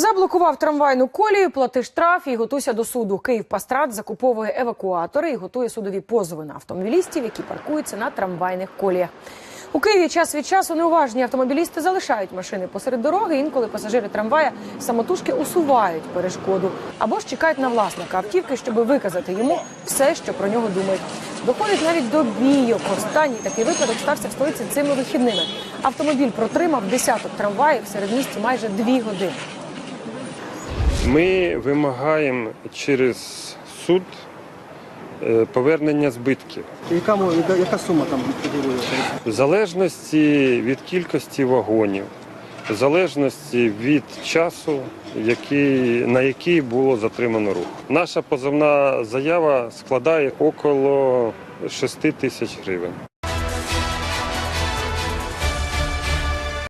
Заблокував трамвайну колію, плати штраф і готуйся до суду. Київпастрат закуповує евакуатори і готує судові позови на автомобілістів, які паркуються на трамвайних коліях. У Києві час від часу неуважні автомобілісти залишають машини посеред дороги. Інколи пасажири трамвая самотужки усувають перешкоду або ж чекають на власника автівки, щоб виказати йому все, що про нього думають. Доходить навіть до бійок. Останній такий випадок стався в столиці цими вихідними. Автомобіль протримав десяток трамваїв серед місті майже дві години. Ми вимагаємо через суд е, повернення збитків Яка, яка, яка сума там фігурує? в залежності від кількості вагонів, в залежності від часу, який, на який було затримано рух. Наша позовна заява складає около 6 тисяч гривень.